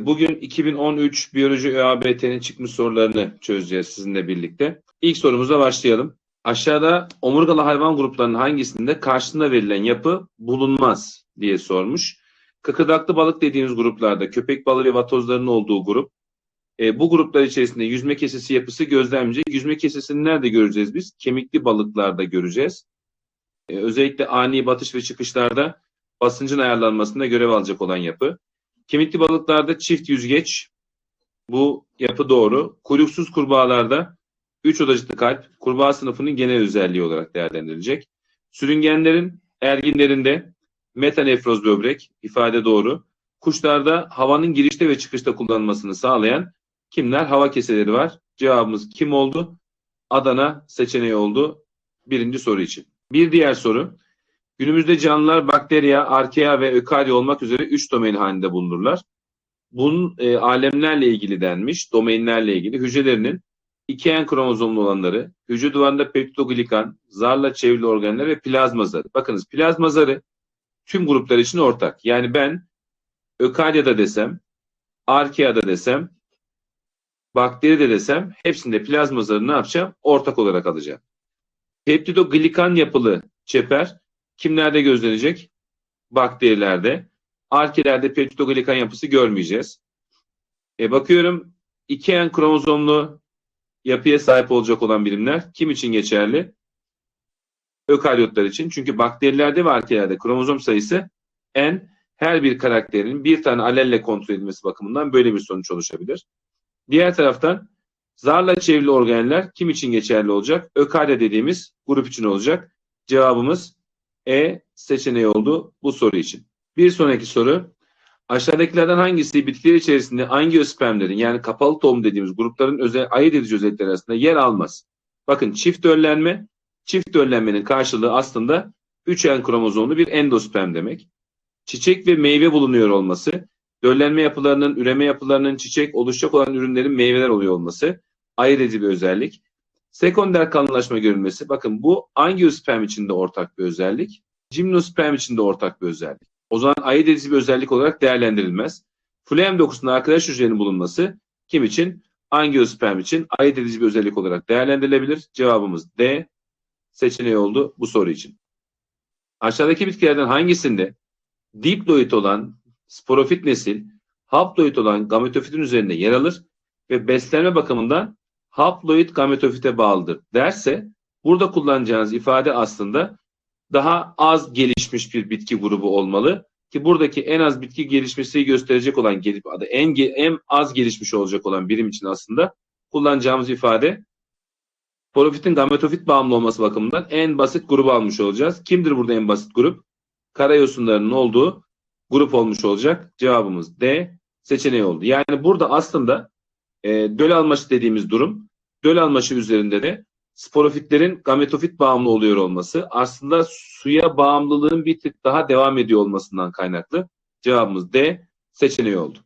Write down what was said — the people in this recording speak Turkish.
Bugün 2013 Biyoloji ÖABT'nin çıkmış sorularını çözeceğiz sizinle birlikte. İlk sorumuza başlayalım. Aşağıda omurgalı hayvan gruplarının hangisinde karşılığında verilen yapı bulunmaz diye sormuş. Kıkırdaklı balık dediğimiz gruplarda köpek balığı ve vatozların olduğu grup. E, bu gruplar içerisinde yüzme kesesi yapısı gözlemci. Yüzme kesesini nerede göreceğiz biz? Kemikli balıklarda göreceğiz. E, özellikle ani batış ve çıkışlarda basıncın ayarlanmasında görev alacak olan yapı. Kemikli balıklarda çift yüzgeç. Bu yapı doğru. Kuyruksuz kurbağalarda 3 odacıklı kalp kurbağa sınıfının genel özelliği olarak değerlendirilecek. Sürüngenlerin erginlerinde metanefroz böbrek ifade doğru. Kuşlarda havanın girişte ve çıkışta kullanılmasını sağlayan kimler? Hava keseleri var. Cevabımız kim oldu? Adana seçeneği oldu birinci soru için. Bir diğer soru. Günümüzde canlılar bakteriya, arkea ve ökarya olmak üzere üç domain halinde bulunurlar. Bunun e, alemlerle ilgili denmiş, domainlerle ilgili hücrelerinin iki en kromozomlu olanları, hücre duvarında peptidoglikan, zarla çevrili organlar ve plazma zarı. Bakınız plazma zarı tüm gruplar için ortak. Yani ben ökaryada desem, arkeada desem, bakteri de desem hepsinde plazma zarı ne yapacağım? Ortak olarak alacağım. Peptidoglikan yapılı çeper kimlerde gözlenecek? Bakterilerde. Arkelerde peptidoglikan yapısı görmeyeceğiz. E bakıyorum iki en kromozomlu yapıya sahip olacak olan birimler kim için geçerli? Ökaryotlar için. Çünkü bakterilerde ve arkelerde kromozom sayısı en her bir karakterin bir tane alelle kontrol edilmesi bakımından böyle bir sonuç oluşabilir. Diğer taraftan zarla çevrili organeller kim için geçerli olacak? Ökarya dediğimiz grup için olacak. Cevabımız E seçeneği oldu bu soru için. Bir sonraki soru. Aşağıdakilerden hangisi bitkiler içerisinde angiospermlerin yani kapalı tohum dediğimiz grupların özel, ayırt edici özellikleri arasında yer almaz? Bakın çift döllenme, çift döllenmenin karşılığı aslında 3 en kromozomlu bir endosperm demek. Çiçek ve meyve bulunuyor olması, döllenme yapılarının, üreme yapılarının çiçek oluşacak olan ürünlerin meyveler oluyor olması ayırt edici bir özellik. Sekonder kalınlaşma görülmesi, bakın bu angiosperm için de ortak bir özellik, gimnosperm için de ortak bir özellik. O zaman ayırt edici bir özellik olarak değerlendirilmez. Phloem dokusunda arkadaş hücrelerinin bulunması kim için? Angiosperm için ayırt edici bir özellik olarak değerlendirilebilir. Cevabımız D seçeneği oldu bu soru için. Aşağıdaki bitkilerden hangisinde diploid olan sporofit nesil, haploid olan gametofitin üzerinde yer alır ve beslenme bakımından haploid gametofite bağlıdır derse burada kullanacağınız ifade aslında daha az gelişmiş bir bitki grubu olmalı ki buradaki en az bitki gelişmesi gösterecek olan adı en en az gelişmiş olacak olan birim için aslında kullanacağımız ifade porofitin gametofit bağımlı olması bakımından en basit grubu almış olacağız. Kimdir burada en basit grup? Karayosunlarının olduğu grup olmuş olacak. Cevabımız D seçeneği oldu. Yani burada aslında e, döl almaşı dediğimiz durum döl almaşı üzerinde de sporofitlerin gametofit bağımlı oluyor olması aslında suya bağımlılığın bir tık daha devam ediyor olmasından kaynaklı. Cevabımız D seçeneği oldu.